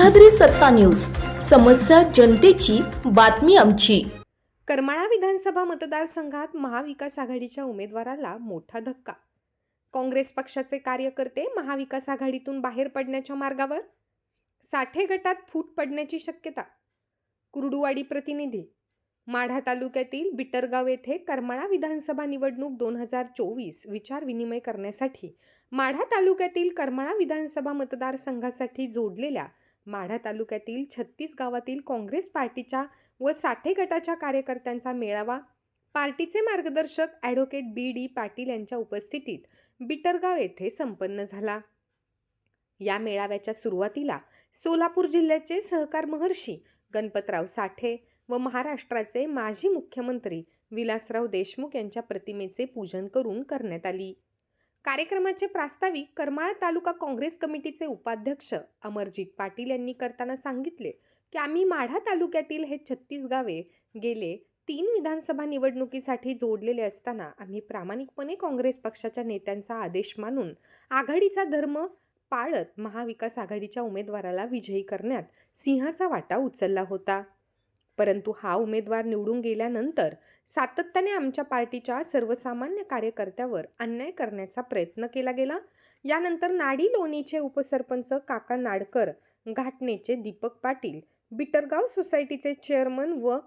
सह्याद्री सत्ता न्यूज. समस्या जनतेची बातमी आमची. करमाळा विधानसभा मतदारसंघात महाविकास आघाडीच्या उमेदवाराला मोठा धक्का. काँग्रेस पक्षाचे कार्यकर्ते महाविकास आघाडीतून बाहेर पडण्याच्या मार्गावर साठे गटात फूट पडण्याची शक्यता. कुर्डुवाडी प्रतिनिधी माढा तालुक्यातील बिटरगाव येथे करमाळा विधानसभा निवडणूक दोन हजार चोवीस विचारविनिमय करण्यासाठी माढा तालुक्यातील करमाळा विधानसभा मतदारसंघासाठी जोडलेल्या माढा तालुक्यातील छत्तीस गावातील काँग्रेस पार्टीच्या व साठे गटाच्या कार्यकर्त्यांचा मेळावा पार्टीचे मार्गदर्शक ॲडव्होकेट बी डी पाटील यांच्या उपस्थितीत बिटरगाव येथे संपन्न झाला. या मेळाव्याच्या सुरुवातीला सोलापूर जिल्ह्याचे सहकार महर्षी गणपतराव साठे व महाराष्ट्राचे माजी मुख्यमंत्री विलासराव देशमुख यांच्या प्रतिमेचे पूजन करून करण्यात आली. कार्यक्रमाचे प्रास्ताविक करमाळा तालुका काँग्रेस कमिटीचे उपाध्यक्ष अमरजित पाटील यांनी करताना सांगितले की आम्ही माढा तालुक्यातील हे छत्तीस गावे गेले तीन विधानसभा निवडणुकीसाठी जोडलेले असताना आम्ही प्रामाणिकपणे काँग्रेस पक्षाच्या नेत्यांचा आदेश मानून आघाडीचा धर्म पाळत महाविकास आघाडीच्या उमेदवाराला विजयी करण्यात सिंहाचा वाटा उचलला होता. परंतु हा उमेदवार निवडून गेल्यानंतर सातत्याने आमच्या पार्टीच्या सर्वसामान्य कार्यकर्त्यावर अन्याय करण्याचा प्रयत्न केला गेला. यानंतर नाडी लोणीचे उपसरपंच काका नाडकर घाटणेचे दीपक पाटील बिटरगाव सोसायटीचे चेअरमन व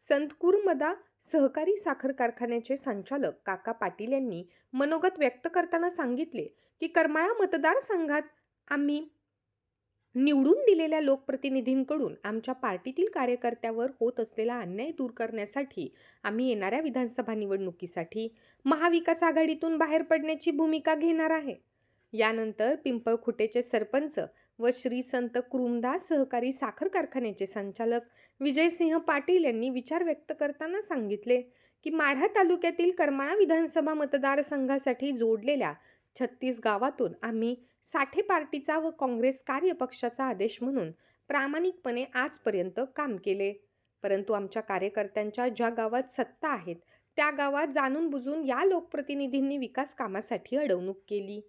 संतकुरमदा सहकारी साखर कारखान्याचे संचालक काका पाटील यांनी मनोगत व्यक्त करताना सांगितले की करमाळा मतदारसंघात आम्ही निवडून दिलेल्या लोकप्रतिनिधींकडून आमच्या पार्टीतील कार्यकर्त्यावर होत असलेला अन्याय दूर करण्यासाठी आम्ही येणाऱ्या विधानसभा निवडणुकीसाठी महाविकास आघाडीतून बाहेर पडण्याची भूमिका घेणार आहे. यानंतर पिंपळखुटेचे सरपंच व श्री संत क्रुमदास सहकारी साखर कारखान्याचे संचालक विजयसिंह पाटील यांनी विचार व्यक्त करताना सांगितले की माढा तालुक्यातील करमाळा विधानसभा मतदारसंघासाठी जोडलेल्या छत्तीस गावातून आम्ही साठे पार्टीचा व काँग्रेस कार्यपक्षाचा आदेश म्हणून प्रामाणिकपणे आजपर्यंत काम केले. परंतु आमच्या कार्यकर्त्यांच्या ज्या गावात सत्ता आहेत त्या गावात जाणून बुजून या लोकप्रतिनिधींनी विकास कामासाठी अडवणूक केली.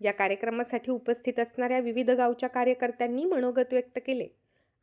या कार्यक्रमासाठी उपस्थित असणाऱ्या विविध गावच्या कार्यकर्त्यांनी मनोगत व्यक्त केले.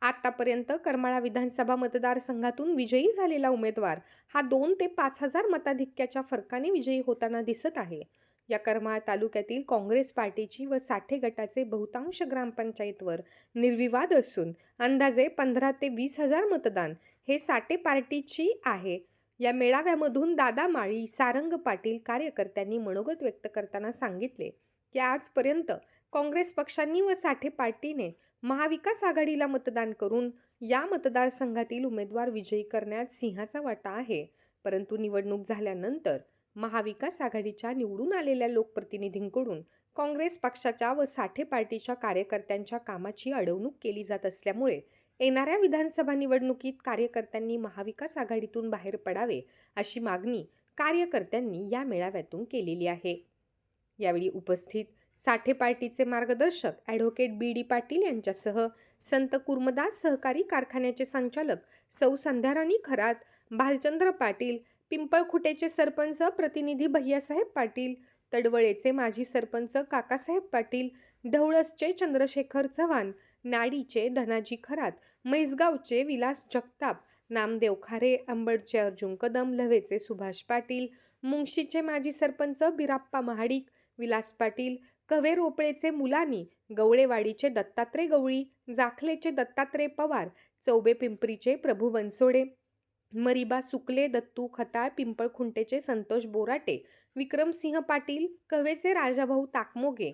आतापर्यंत करमाळा विधानसभा मतदारसंघातून विजयी झालेला उमेदवार हा दोन ते पाच हजार मताधिक्याच्या फरकाने विजयी होताना दिसत आहे. या करमाळ तालुक्यातील काँग्रेस पार्टीची व साठे गटाचे बहुतांश ग्रामपंचायतवर निर्विवाद असून अंदाजे पंधरा ते वीस हजार मतदान हे साठे पार्टीची आहे. या मेळाव्यामधून दादा माळी सारंग पाटील कार्यकर्त्यांनी मनोगत व्यक्त करताना सांगितले की आजपर्यंत काँग्रेस पक्षांनी व साठे पार्टीने महाविकास आघाडीला मतदान करून या मतदारसंघातील उमेदवार विजयी करण्यात सिंहाचा वाटा आहे. परंतु निवडणूक झाल्यानंतर महाविकास आघाडीच्या निवडून आलेल्या लोकप्रतिनिधींकडून काँग्रेस पक्षाच्या व साठे पार्टीच्या कार्यकर्त्यांच्या कामाची अडवणूक केली जात असल्यामुळे येणाऱ्या विधानसभा निवडणुकीत कार्यकर्त्यांनी महाविकास आघाडीतून बाहेर पडावे अशी मागणी कार्यकर्त्यांनी या मेळाव्यातून केलेली आहे. यावेळी उपस्थित साठे पार्टीचे मार्गदर्शक ॲडव्होकेट बी डी पाटील यांच्यासह संत कुर्मदास सहकारी कारखान्याचे संचालक सौ संध्याराणी खरात भालचंद्र पाटील पिंपळखुटेचे सरपंच प्रतिनिधी भैयासाहेब पाटील तडवळेचे माजी सरपंच काकासाहेब पाटील ढवळसचे चंद्रशेखर चव्हाण नाडीचे धनाजी खरात म्हैसगावचे विलास जगताप नामदेव खारे अंबडचे अर्जुन कदम लव्हेचे सुभाष पाटील मुंगशीचे माजी सरपंच बिराप्पा महाडिक विलास पाटील कवे रोपळेचे मुलानी गवळेवाडीचे दत्तात्रय गवळी जाखलेचे दत्तात्रय पवार चौबे पिंपरीचे प्रभू बनसोडे मरिबा सुकले दत्तू खताळ पिंपळखुंटेचे संतोष बोराटे विक्रमसिंह पाटील कवेचे राजाभाऊ ताकमोगे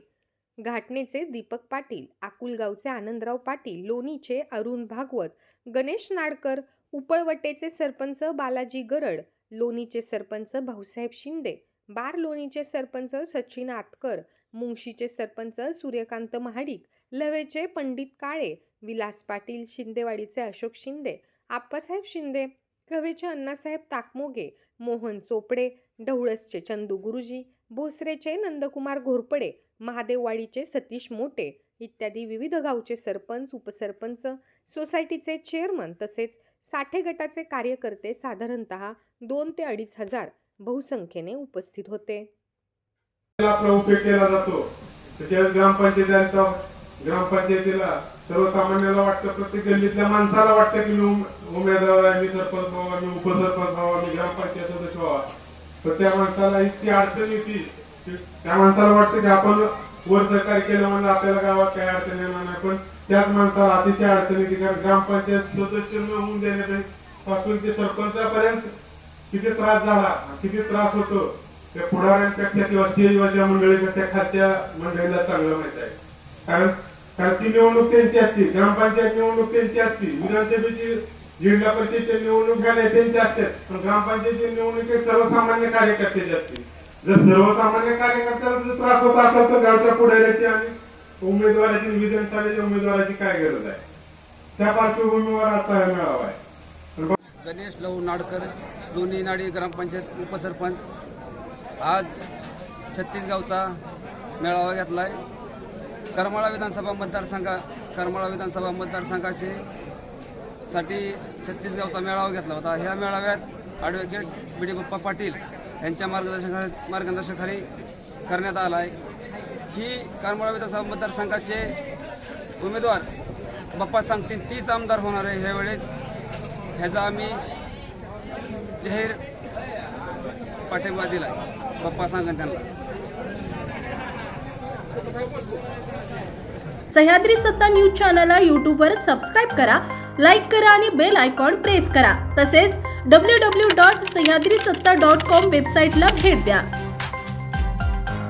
घाटणेचे दीपक पाटील आकुलगावचे आनंदराव पाटील लोणीचे अरुण भागवत गणेश नाडकर उपळवटेचे सरपंच बालाजी गरड लोणीचे सरपंच भाऊसाहेब शिंदे बार लोणीचे सरपंच सचिन आतकर मुंगशीचे सरपंच सूर्यकांत महाडिक लवेचे पंडित काळे विलास पाटील शिंदेवाडीचे अशोक शिंदे आप्पासाहेब शिंदे कवेचे अण्णासाहेब ताकमोगे मोहन चोपडे ढवळसचे चंदू गुरुजी भोसरेचे नंदकुमार घोरपडे महादेववाडीचे सतीश मोटे इत्यादी विविध गावचे सरपंच उपसरपंच सोसायटीचे चेअरमन तसेच साठे गटाचे कार्यकर्ते साधारणत दोन ते अडीच हजार बहुसंख्येने उपस्थित होते. आपला उपयोग केला जातो. त्याच्यावर ग्रामपंचायतीला सर्वसामान्याला वाटतं प्रत्येक गल्लीतल्या माणसाला वाटतं की मी उमेदवार आहे मी सरपंच व्हावा मी उपसरपंच व्हावा मी ग्रामपंचायत सदस्य व्हावा. तर त्या माणसाला इतकी अडचण येते त्या माणसाला वाटतं की आपण वर सरकार केलं म्हणलं आपल्याला गावात काही अडचण येणार नाही. पण त्याच माणसाला अतिशय अडचण येते कारण ग्रामपंचायत सदस्य न होऊन देण्यापासून ते सरपंचापर्यंत किती त्रास झाला किती त्रास होतो त्या पुढाऱ्यांपेक्षा किंवा स्टेजवरच्या मंडळीपेक्षा खालच्या मंडळीला चांगलं माहीत आहे. कारण कारण ती निवडणूक त्यांची असतील ग्रामपंचायत निवडणूक त्यांची असतील विधानसभेची जिल्हा परिषदेच्या निवडणूक झाल्या त्यांची असतात पण ग्रामपंचायतीची निवडणूक ही सर्वसामान्य कार्यकर्त्याची असते. जर सर्वसामान्य कार्यकर्त्याला जर त्रास होत असेल तर गावच्या पुढाऱ्याची आणि उमेदवाराची विधानसभेच्या उमेदवाराची काय गरज आहे? त्या पार्श्वभूमीवर आता हा मेळावा आहे. गणेश लहू नाडकर दोन्ही नाडी ग्रामपंचायत उपसरपंच. आज छत्तीसगावचा मेळावा घेतला आहे करमाळा विधानसभा मतदारसंघा करमाळा विधानसभा मतदारसंघाचे साठी छत्तीसगावचा मेळावा घेतला होता. ह्या मेळाव्यात advocate B D Bappa Patil यांच्या मार्गदर्शना मार्गदर्शनाखाली करण्यात आला आहे ही करमाळा विधानसभा मतदारसंघाचे उमेदवार बाप्पा सांगतील तीच आमदार होणार आहे ह्यावेळेस. ह्याचा आम्ही जाहीर पाठिंबा दिला आहे बाप्पा सांगन त्यांना. सह्याद्री सत्ता न्यूज चॅनलला यूट्यूबवर सबस्क्राईब करा लाईक करा आणि बेल आयकॉन प्रेस करा. तसेच डब्ल्यू डब्ल्यू डॉट सह्याद्री सत्ता डॉट कॉम वेबसाईटला भेट द्या.